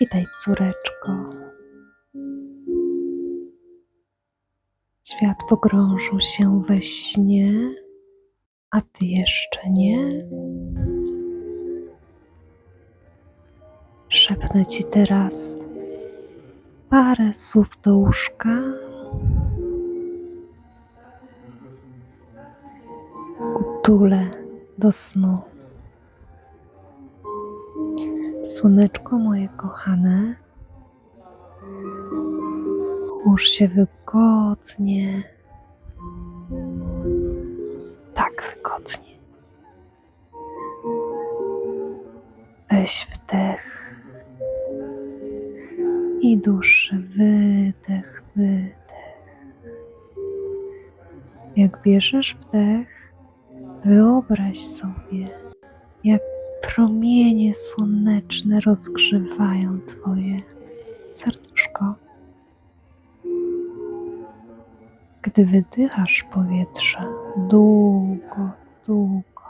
Witaj, córeczko. Świat pogrążył się we śnie, a ty jeszcze nie. Szepnę ci teraz parę słów do łóżka. Utulę do snu. Słoneczko moje kochane, Łóż się wygodnie. Tak wygodnie. Weź wdech i dłuższy wydech, wydech. Jak bierzesz wdech, wyobraź sobie, jak promienie słoneczne rozgrzewają Twoje serduszko. Gdy wydychasz powietrze długo, długo,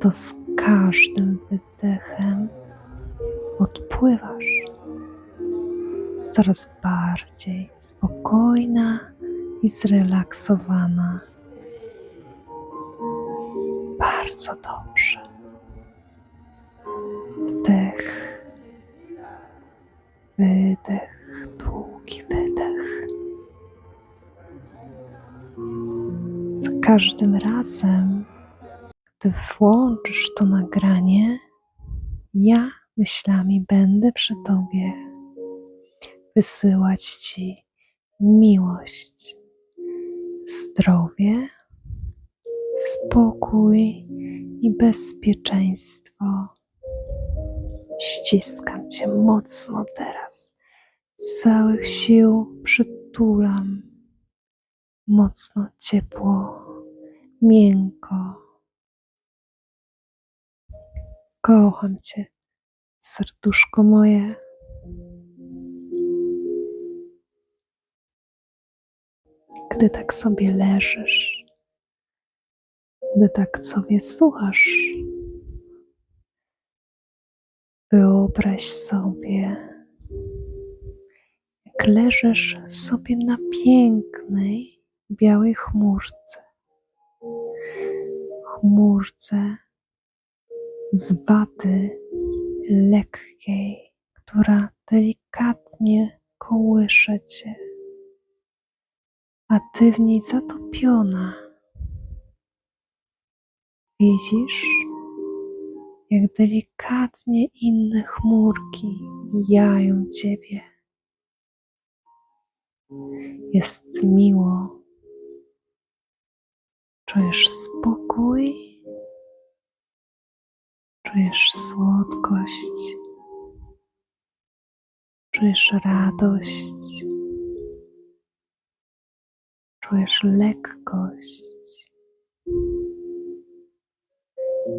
to z każdym wydechem odpływasz coraz bardziej spokojna i zrelaksowana. Bardzo dobrze. Wdech, wydech, długi wydech. Za każdym razem, gdy włączysz to nagranie, ja myślami będę przy Tobie wysyłać Ci miłość, zdrowie, spokój i bezpieczeństwo. Ściskam Cię mocno teraz. Z całych sił przytulam. Mocno, ciepło, miękko. Kocham Cię, serduszko moje. Gdy tak sobie leżysz, gdy tak sobie słuchasz, wyobraź sobie, jak leżysz sobie na pięknej, białej chmurce. Chmurce z waty lekkiej, która delikatnie kołysze cię, a ty w niej zatopiona. Widzisz, jak delikatnie inne chmurki mijają ciebie. Jest miło. Czujesz spokój, czujesz słodkość, czujesz radość, czujesz lekkość.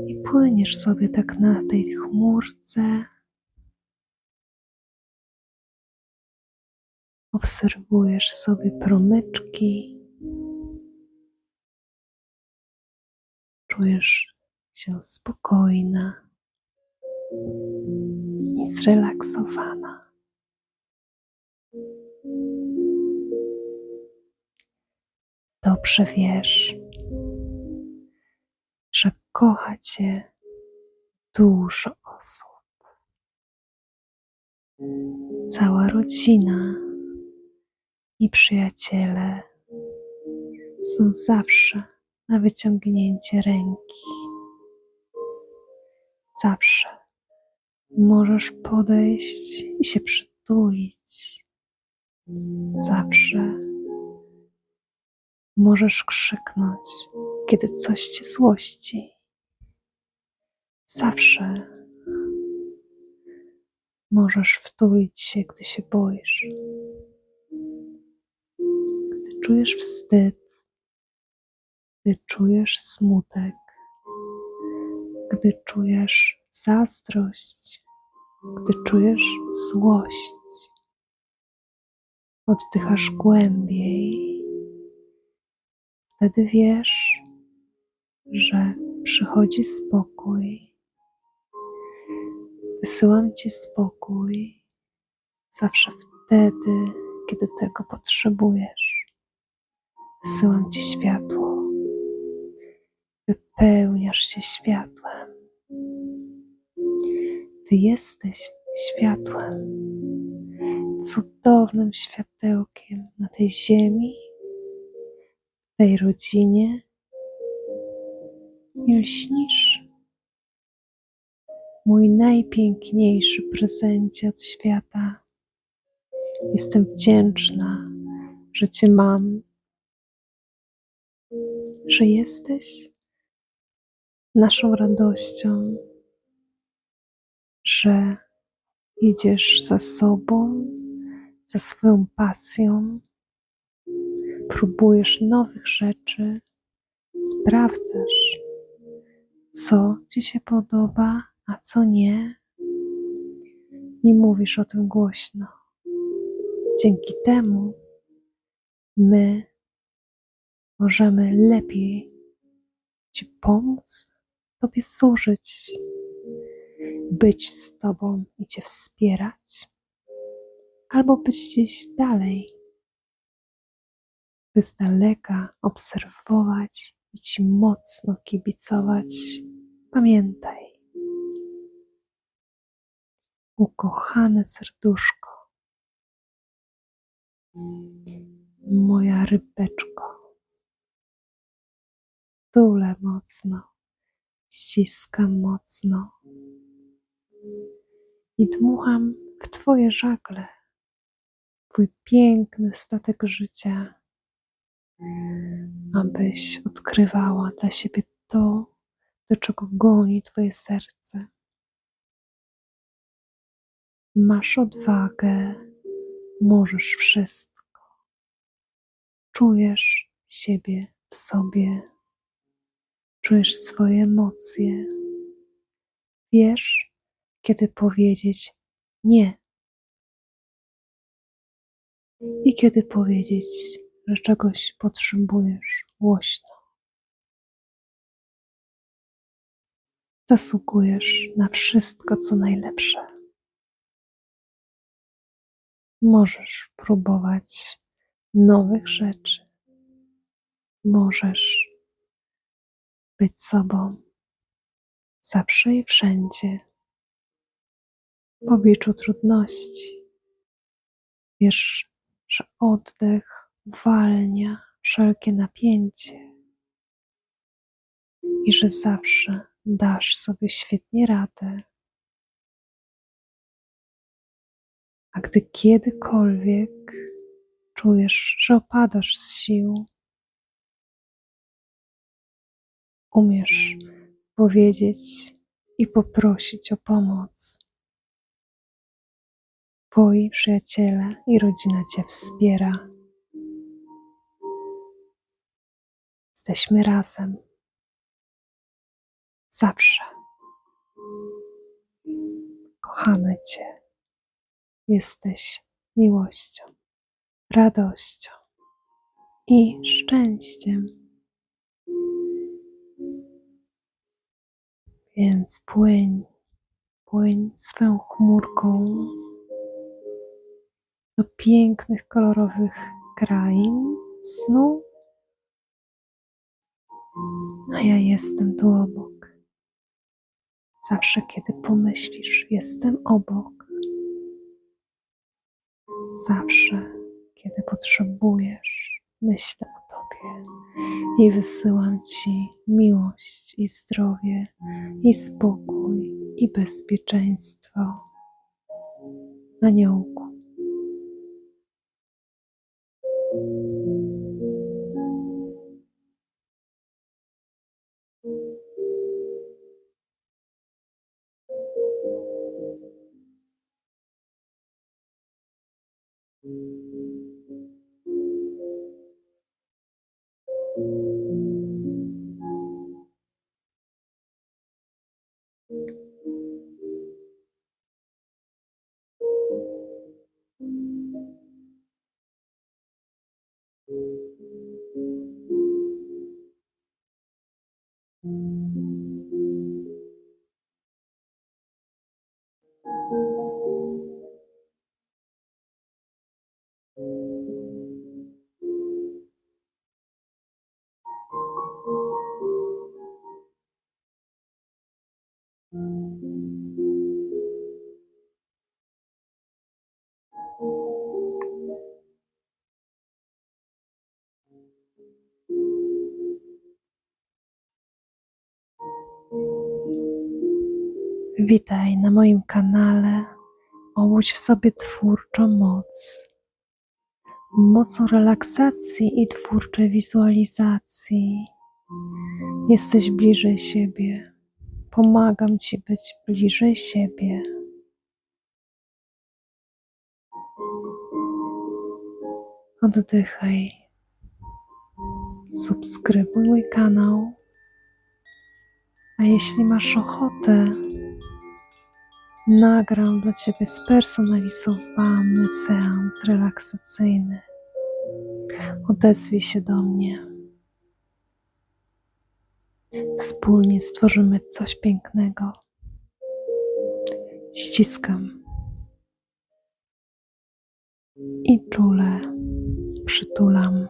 I płyniesz sobie tak na tej chmurce. Obserwujesz sobie promyczki. Czujesz się spokojna i zrelaksowana. Dobrze wiesz, kocha Cię dużo osób. Cała rodzina i przyjaciele są zawsze na wyciągnięcie ręki. Zawsze możesz podejść i się przytulić. Zawsze możesz krzyknąć, kiedy coś cię złości. Zawsze możesz wtulić się, gdy się boisz. Gdy czujesz wstyd, gdy czujesz smutek, gdy czujesz zazdrość, gdy czujesz złość. Oddychasz głębiej wtedy wiesz, że przychodzi spokój. Wysyłam Ci spokój zawsze wtedy, kiedy tego potrzebujesz. Wysyłam Ci światło. Wypełniasz się światłem. Ty jesteś światłem, cudownym światełkiem na tej ziemi, tej rodzinie i lśnisz. Mój najpiękniejszy prezencie od świata. Jestem wdzięczna, że Cię mam, że jesteś naszą radością, że idziesz za sobą, za swoją pasją, próbujesz nowych rzeczy, sprawdzasz, co Ci się podoba, a co nie, i mówisz o tym głośno. Dzięki temu my możemy lepiej Ci pomóc, Tobie służyć, być z Tobą i Cię wspierać, albo być gdzieś dalej, by z daleka obserwować i Ci mocno kibicować. Pamiętaj, ukochane serduszko, moja rybeczko, tulę mocno, ściskam mocno. I dmucham w Twoje żagle, Twój piękny statek życia, abyś odkrywała dla siebie to, do czego goni Twoje serce. Masz odwagę, możesz wszystko. Czujesz siebie w sobie, czujesz swoje emocje. Wiesz, kiedy powiedzieć nie i kiedy powiedzieć, że czegoś potrzebujesz głośno. Zasługujesz na wszystko, co najlepsze. Możesz próbować nowych rzeczy. Możesz być sobą zawsze i wszędzie. W obliczu trudności wiesz, że oddech uwalnia wszelkie napięcie i że zawsze dasz sobie świetnie radę. A gdy kiedykolwiek czujesz, że opadasz z sił, umiesz powiedzieć i poprosić o pomoc. Twoi przyjaciele i rodzina Cię wspiera. Jesteśmy razem. Zawsze. Kochamy Cię. Jesteś miłością, radością i szczęściem. Więc płyń, płyń swoją chmurką do pięknych, kolorowych krain snu, a ja jestem tu obok. Zawsze, kiedy pomyślisz, jestem obok. Zawsze, kiedy potrzebujesz, myślę o Tobie i wysyłam Ci miłość i zdrowie, i spokój, i bezpieczeństwo. Aniołku. you. Witaj na moim kanale. Obudź w sobie twórczą moc. Mocą relaksacji i twórczej wizualizacji. Jesteś bliżej siebie. Pomagam Ci być bliżej siebie. Oddychaj. Subskrybuj mój kanał. A jeśli masz ochotę, nagram dla Ciebie spersonalizowany seans relaksacyjny. Odezwij się do mnie. Wspólnie stworzymy coś pięknego. Ściskam i czule przytulam.